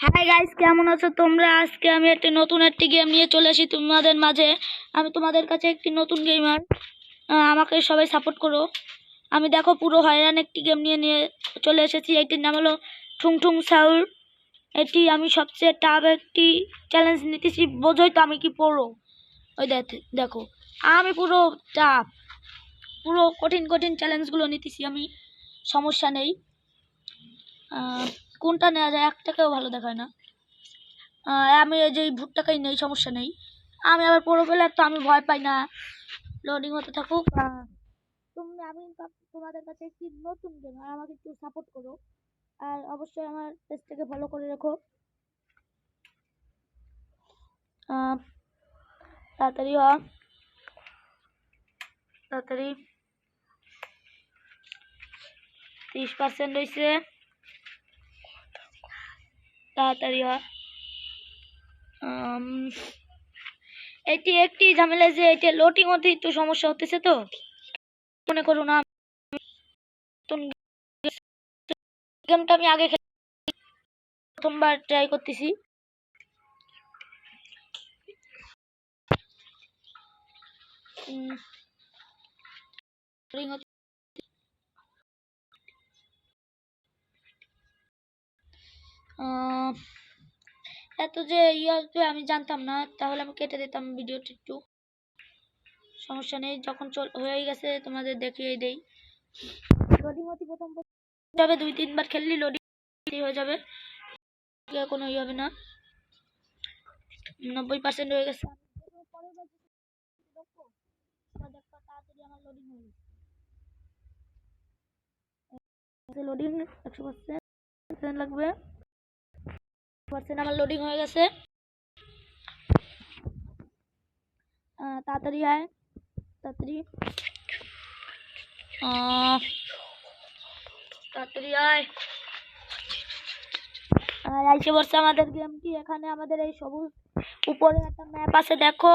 Hi guys কেমন আছো তোমরা? আজকে আমি একটি নতুন একটি গেম নিয়ে চলে আসি তোমাদের মাঝে। আমি তোমাদের কাছে একটি নতুন গেমার আমাকে সবাই সাপোর্ট করো। আমি দেখো পুরো হয়রান একটি গেম নিয়ে নিয়ে চলে এসেছি। এটির নাম হলো ঠুং ঠুং সাউর। এটি আমি সবচেয়ে টাফ একটি চ্যালেঞ্জ নিতেছি, বোঝোই তো আমি কি পড়ো। ওই দেখ- আমি পুরো টাফ পুরো কঠিন কঠিন চ্যালেঞ্জগুলো নিতেছি, আমি, সমস্যা নেই। কোনটা নেওয়া যায়? একটাকেও ভালো দেখায় না। আমি এই যে ভুট্টাকেই নেই সমস্যা নেই। আমি আবার পড়ো প্লেয়ার তো আমি ভয় পাই না। লোডিং হতে থাকুক। তুমি আমি তোমাদের কাছে একটি নতুন গেম আর আমাকে একটু সাপোর্ট করো। আর অবশ্যই আমার পেজটাকে ফলো করে রেখো। তাড়াতাড়ি হ। তাড়াতাড়ি। তিরিশ পার্সেন্ট হয়েছে তাড়াতাড়ি হয়। এটি একটি ঝামেলা যে এটা লোডিং হতে একটু সমস্যা হতেছে তো। মনে করো না গেমটা আমি আগে প্রথমবার ট্রাই করতেছি। এত যে ইয়ে আসবে আমি জানতাম না তাহলে আমি কেটে দিতাম ভিডিওটি একটু। সমস্যা নেই যখন চল হয়ে গেছে তোমাদের দেখিয়ে দেই। লোডিং অতি প্রথম যাবে দুই তিনবার খেললি লোডিং হয়ে যাবে। কোনো ইয়ে হবে না। নব্বই পার্সেন্ট হয়ে হয়ে গেছে। লোডিং একশো পার্সেন্ট লাগবে। পার্সেন্ট আমার লোডিং হয়ে গেছে। তাড়াতাড়ি আয়, তাড়াতাড়ি। তাড়াতাড়ি আয়। আইসে বসছে আমাদের গেমটি এখানে আমাদের এই সবুজ, উপরে একটা ম্যাপ আছে, দেখো।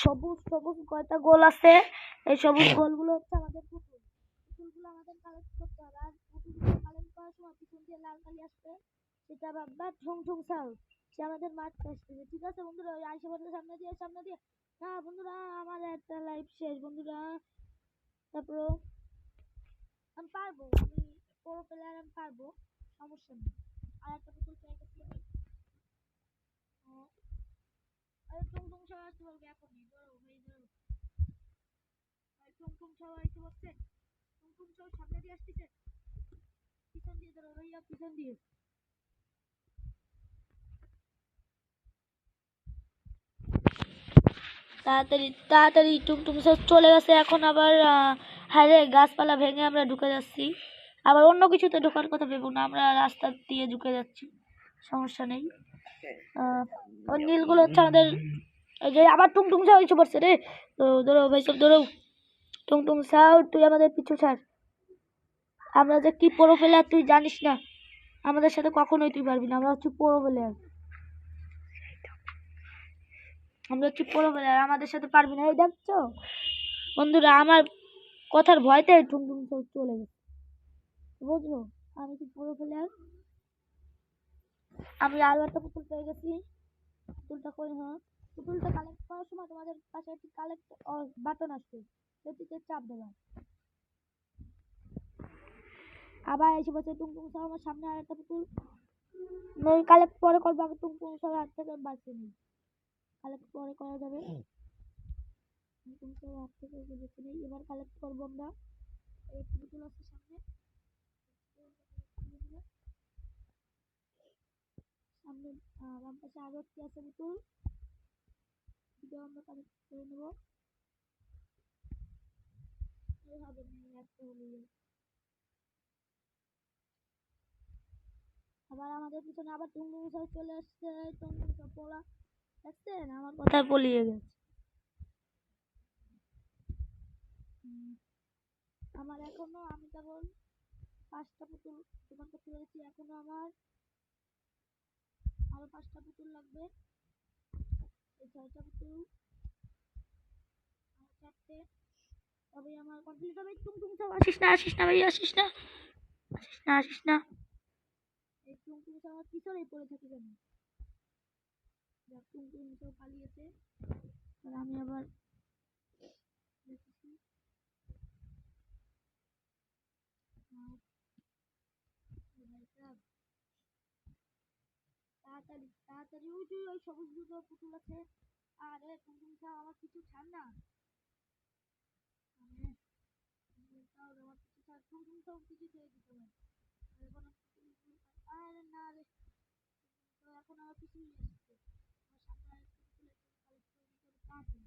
সবুজ সবুজ কয়টা গোল আছে? এই সবুজ গোলগুলো হচ্ছে আমাদের পুতুল। পুতুলগুলো আমাদের কালেক্ট করতে হবে। আর কালেক্ট করার সময় পিছন দিয়ে লাল কালি আসবে। সেটা ভাববা ঠুং ঠুং সাউন্ড। সে আমাদের মারতে আসতেছে ঠিক আছে বন্ধুরা? ওই আইসে বলতে সামনে দিয়ে সামনে দিয়ে। না বন্ধুরা, আমার একটা লাইফ শেষ বন্ধুরা। তারপর আমি পারব, আমি পুরো প্লেয়ার আমি পারব, সমস্যা নেই। আর একটা পুতুল পেয়ে গেছি আরে টুং টুং সবাই আসতে বলবে এখনই ধরো ভাই ধরো আরে টুং টুং সবাই আসতে বলছে। টুং টুং সবাই সামনে দিয়ে আসতেছে। পিছন দিয়ে, ধরো ভাইয়া পিছন দিয়ে। তাড়াতাড়ি তাড়াতাড়ি টুমটুম সব চলে গেছে, এখন আবার হারে গাছপালা ভেঙে আমরা ঢুকে যাচ্ছি। আবার অন্য কিছুতে ঢোকার কথা ভেবো না, আমরা রাস্তা দিয়ে ঢুকে যাচ্ছি, সমস্যা নেই। ওই নীলগুলো হচ্ছে আমাদের, এই যে আবার টুমটুম সাউ এসে পড়ছে রে। তো ধরো ভাই সব ধরো, টুমটুম সাউ তুই আমাদের পিছু ছাড়। আমরা যে কি পড়ো ফেলে তুই জানিস না। আমাদের সাথে কখনোই তুই পারবি না, আমরা হচ্ছে পড়ো ফেলে আমরা হচ্ছে পড়ো ফেলে আমাদের সাথে পারবি না। এই দেখছ? বন্ধুরা, আমার কথার ভয়তে টুমটুম সব চলে গেছে। বুঝলো? আমি কি পড়ো ফেলে আর আমি আরও একটা পুতুল পেয়ে গেছি। পুতুলটা কই হ্যাঁ? পুতুলটা কালেক্ট করার সময় তোমাদের পাশে একটি কালেক্ট বাটন আসবে। সেটিতে চাপ দেবা। আবার এসে বসে টুমটুম সব আমার সামনে আর একটা পুতুল। কালেক্ট পরে করব, আগে টুমটুম সব হাত থেকে বাঁচিয়ে নিই। কালেক্ট পরে করা যাবে। সব হাত থেকে বেছে নিই। এবার কালেক্ট করব আমরা। এই পুতুল আছে সামনে। সামনে বাম পাশে আরও একটি আছে পুতুল। আমরা কালেক্ট করে নেব। হবে না একটা হলেই আবার আমাদের পিছনে আবার টুংটুং সব চলে আসছে টুংটুং সব পোলা দেখছেন আমার কথা পলিয়ে গেছে। আমার এখনও আমি কেবল পাঁচটা পুতুল তোমার করতে পেরেছি। এখনও আমার আরও পাঁচটা পুতুল লাগবে। এই ছয়টা পুতুল চারটে। তবে আমার কমপ্লিট হবে। টুংটুং সব আসিস না আসিস না ভাই, আসিস না। আসিস না আসিস না। আমার পিছনেই পড়ে থাকে কেন টুনটুন সব পালিয়েছে আর আমি আবার সাহেব, তাড়াতাড়ি তাড়াতাড়ি ওই যে ওই সবুজ দুটো পুতুল আছে। আরে টুনটুন সাহেব আমার কিছু ছাড় না। আমার কিছু ছাড় কিছু দিতে এখন আরে না রে এখন আমার পিছনে আসছে আমার সামনে আরেকটা পুতুল আছে, collect করে নিতে হবে তাড়াতাড়ি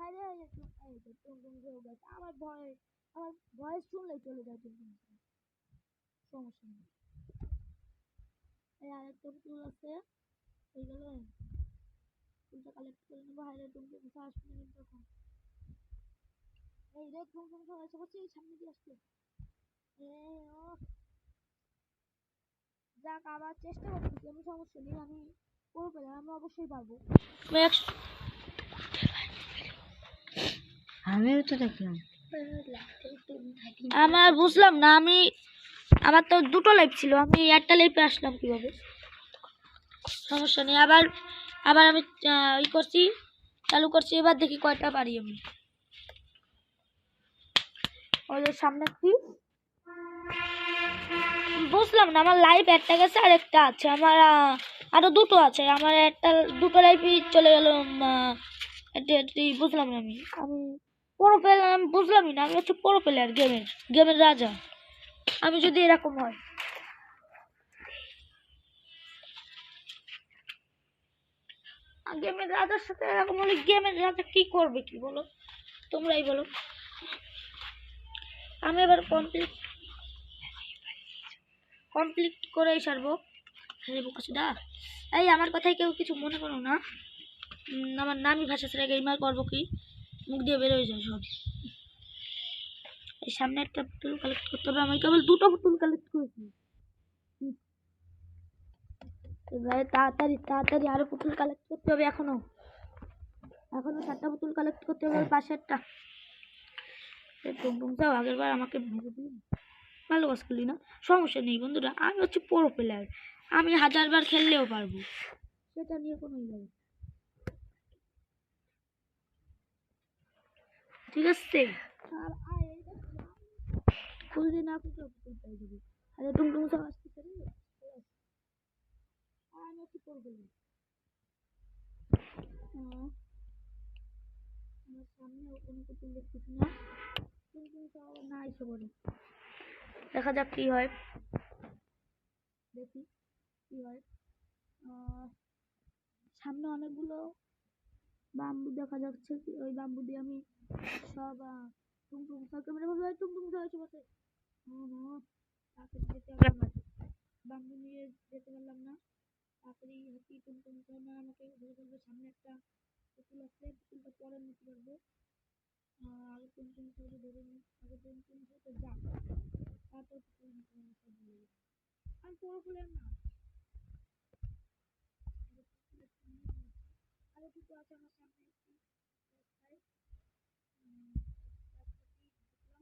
হ্যাঁ রে এই টুং এই তো টুংটুং হয়ে গেছে। আমার ভয়, আমার ভয়েস শুনলেই চলে যায় স্যার সমস্যা নেই। এই আরেকটা পুতুল আছে, হয়ে গেল। কালেক্ট করে নেব। হাইরে স্যার আসবে না তখন? এই রে স্যার এসে বসে এই সামনে দিয়ে আসছে এ, ও। যাক, আবার চেষ্টা করতেছি। আমি সমস্যা নেই। আমি করব আমি অবশ্যই পারব। আমিও তো দেখলাম। আমার বুঝলাম না আমি আমার তো দুটো লাইফ ছিল আমি একটা লাইফে আসলাম কীভাবে? সমস্যা নেই আবার আবার আমি ই করছি চালু করছি এবার দেখি কয়টা পারি আমি। যে সামনে কি? বুঝলাম না আমার লাইফ একটা গেছে আর একটা আছে আমার আহ, আরও দুটো আছে আমার একটা দুটো লাইফই চলে গেল বুঝলাম না আমি। আমি পুরো প্লেয়ার আমি বুঝলামই না, আমি হচ্ছে পুরো প্লেয়ার গেমের গেমের রাজা। আমি যদি এরকম হয়। গেমের রাজার সাথে এরকম হলে গেমের রাজা কি করবে কি বলো? তোমরাই বলো। আমি এবার কমপ্লিট কমপ্লিট করেই সারবো বোকাচি দা এই, আমার কথাই কেউ কিছু মনে করো না। আমার নামই ভাষা ছেড়ে গেমার করব কি? মুখ দিয়ে বেরোয় যায় সব। এই সামনে একটা পুতুল কালেক্ট করতে হবে, আমি কেবল দুটো পুতুল কালেক্ট করেছি। এবারে তাড়াতাড়ি তাড়াতাড়ি আরও পুতুল কালেক্ট করতে হবে এখনও। এখনও চারটা পুতুল কালেক্ট করতে হবে পাশে টুমটুম যাও আগের বার আমাকে ভেঙে দিলি। ভালো করলি না? সমস্যা নেই বন্ধুরা, আমি হচ্ছে প্রো প্লেয়ার আমি হাজারবার খেললেও পারব। সেটা নিয়ে কোনো ই ঠিক আছে। খুলতে না খুলতে পেয়ে যাবি আরে টুমটুম সব আসতেছে রে চলে আস। আর আমি কি করব। আমার সামনে কোনো পুতুল দেখতেছি না। টুমটুম সব না এসে পড়ে। দেখা যাক কি হয়। দেখি কি হয়। সামনে অনেকগুলো বাম্বু দেখা যাচ্ছে। ওই বাম্বু দিয়ে আমি হুম তাড়াতাড়ি যেতে হবে আমার বাম্বু নিয়ে যেতে পারলাম না। আমাকে সামনে একটা পুতুল আছে পরে নিতে পারব। নি। আগে টুমটুম সাকে যা তারপর পুতুল নিতে। আরও আছে আমার সামনে একটি রাস্তায় উম, রাস্তাটি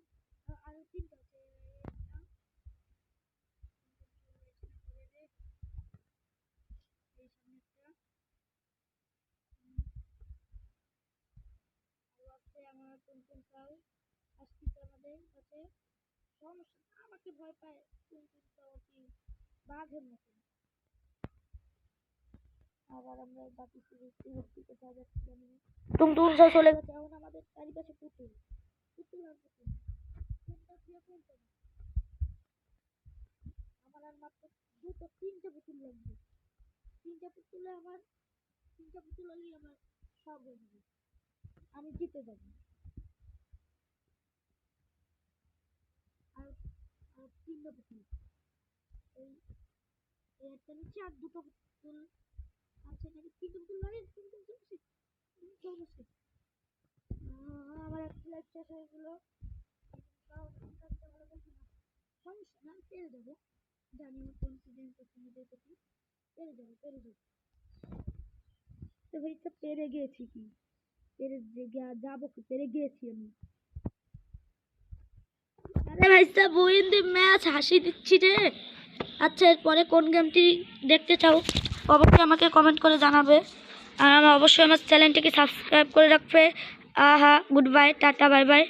দেখলাম আর- আরও তিনটা আছে একটা। করে দে। এই সামনে একটা। উম, আছে আমার টুনটুন সাউ আসতেছে আমাদের কাছে সমস্যা। আমাকে ভয় পায় টুনটুন সাউ কি বাঘের মতো। আবার আমরা বাকি টুনটুন চলে গেছে এখন আমাদের চারিপাশে পুতুল পুতুল আর পুতুল কোনটা দিয়ে কোনটা না। আর দুটো তিনটে পুতুল পুতুলে পুতুল আমি জিতে যাব। আর আর তিনটে পুতুল। দুটো আছে নাকি তিনটে ফুল লাগে আছে তিনটে আছে আহ, আমার একটা লাইফ শেষ হয়ে গেল তাও কাজটা ভালো করছি না না পেরে পেরে গিয়েছি কি পেরে যাব কি পেরে গিয়েছি আমি। আরে ভাই সাহেব উইন ম্যাচ হাসি দিচ্ছি রে। আচ্ছা এরপরে কোন গেমটি দেখতে চাও? অবশ্যই আমাকে কমেন্ট করে জানাবে। আর আমার অবশ্যই আমার চ্যানেলটিকে সাবস্ক্রাইব করে রাখবে। আহা, good bye, tata, bye bye.